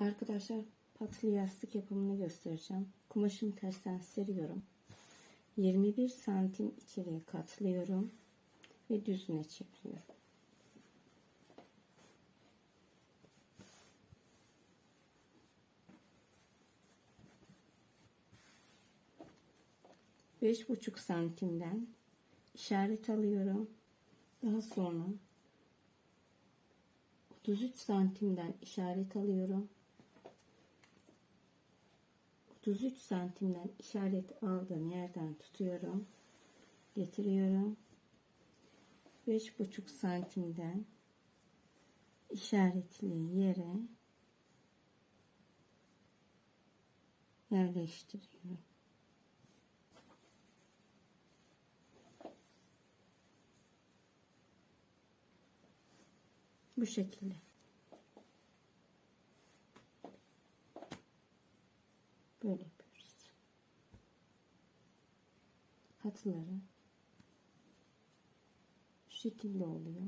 Arkadaşlar patlı yastık yapımını göstereceğim. Kumaşımı tersten seriyorum. 21 santim içeriye katlıyorum ve düzüne çeviriyorum. Beş buçuk santimden işaret alıyorum. Daha sonra 33 santimden işaret alıyorum. 33 santimden işaret aldığım yerden tutuyorum. Getiriyorum. 5,5 santimden işaretli yere yerleştiriyorum. Bu şekilde. Böyle yapıyoruz. Hatları şu şekilde oluyor.